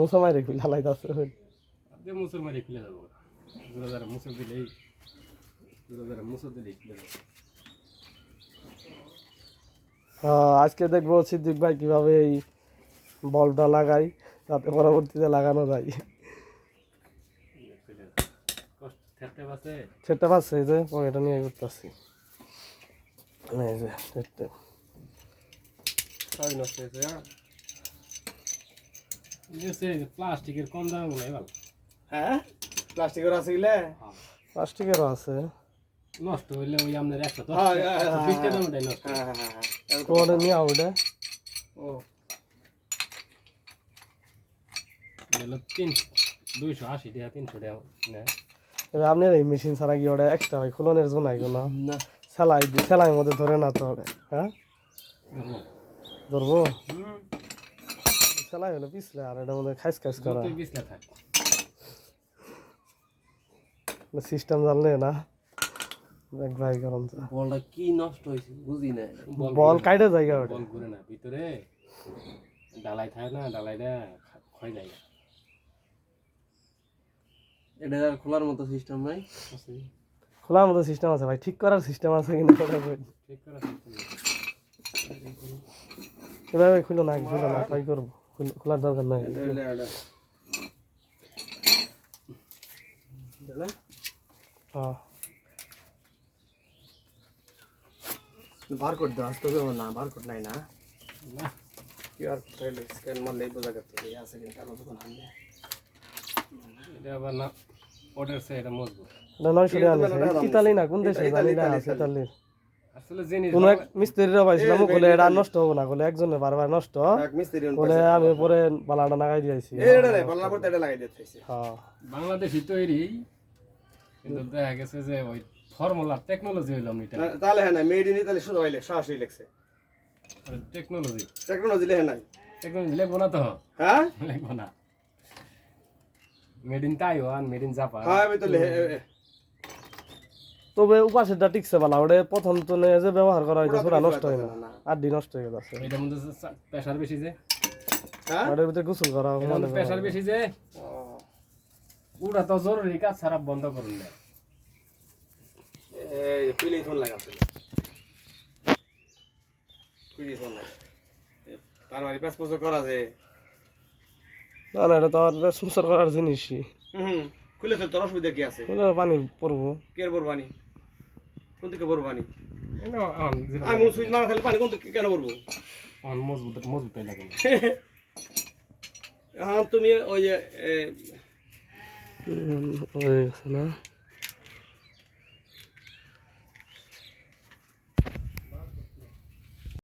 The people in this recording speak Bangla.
মুসা খুলে লাইতাছে আদে মুসুর মারি খুলে যাব দুটো যারা মুসুর দিলেই দুটো যারা মুসুর দিলেই খুলে যাব হ্যাঁ, আজকে দেখব সিদ্দিক ভাই কীভাবে এই বলটা লাগাই তাতে পরবর্তীতে লাগানো যায়। সেটা পাচ্ছে এই যে পকেটটা নিয়ে করতেছি এই যে সেটা সবই নষ্ট হয়েছে ইয়েছে প্লাস্টিকের কম দাম মনে হয় হ্যাঁ প্লাস্টিকের আছে গিলে প্লাস্টিকেরও আছে নষ্ট হইলে ওই আপনার একশো দশ বিশ টাকা ওটাই নষ্ট তোমাদের নিয়ে ওটা ও তিন দুইশো আশি টাকা তিনশো টাকা এবার আপনার এই মেশিন ছাড়া কি ওটা একটা হয়? খুলনের জন্য আইগো না। সেলাই সেলাইয়ের মধ্যে ধরে না তো ওটা হ্যাঁ? ধরবো। ধরবো? হুম, সেলাই হলে পিছলে আর এটার মধ্যে খাইস খাইস করা। সিস্টেম জানলে না। দেখ ভাই গরম বলটা কি নষ্ট হয়েছে বুঝি না। বল কাইটে জায়গা ওটা। বল ঘুরে না ভিতরে। ডালাই থাকে না ডালাইটা ক্ষয় যায় এটা আর খোলার মতো সিস্টেম নাই। খোলার মতো সিস্টেম আছে ভাই ঠিক করার সিস্টেম আছে কিনা বল। ঠিক করে এভাবে খুলো না খুলো না ট্রাই করব। খোলার দরকার নাই হ্যাঁ বারকোড দাও আসতে হবে না বারকোড নাই না না কিউআর কোড স্ক্যান মারলেই বোঝা যাচ্ছে এই আছে কিন্তু আলো দোকান আনলে এটা আবার না অর্ডার সে এটা মজবুত এটা নয়শো টাকা নিয়েছে ইতালি না কোন দেশে জানি না আছে ইতালির আসলে জিনিস কোন এক মিস্ত্রিরা পাইছিলাম বলে এটা নষ্ট হব না বলে একজনের বারবার নষ্ট। বলে আমি পরে বালাটা দিয়েছি লাগাই দিতে হ্যাঁ। বাংলাদেশি তৈরি কিন্তু দেখা গেছে যে ওই ফর্মুলার টেকনোলজি হইলাম এটা। তাহলে হ্যাঁ না মেড ইন ইতালি শুধু হইলে সরাসরি লেখছে। টেকনোলজি টেকনোলজি লেখে নাই। টেকনোলজি লিখব না তো? হ্যাঁ? লিখব না। Made in Taiwan made in Japan হ্যাঁ আমি তো লেখে তবে উপাসেরটা টিকছে বালা ওটা প্রথম তো নে যে ব্যবহার করা হয়েছে পুরা নষ্ট হয় না। আর দি নষ্ট হয়ে যাচ্ছে এটার মধ্যে প্রেশার বেশি যে। হ্যাঁ? ওটার ভিতরে গোসল করা মানে প্রেশার বেশি যে। ওটা তো জরুরি কাজ ছাড়া বন্ধ করুন না। এই পিলি ফোন লাগাতে পিলি ফোন লাগা তার মানে বছর করা যায় না না এটা তো আর সুসার করার জিনিসই। হুম। খুলে ফেল তোর অসুবিধা কি আছে? পানি পড়ব কে বরবানি কোন দিকে পড়ব পানি? আমি সুইচ না খেলে পানি কোন দিকে কেন পড়ব মজবুত মজবুত লাগে। হ্যাঁ তুমি ওই যে হয়ে গেছে না?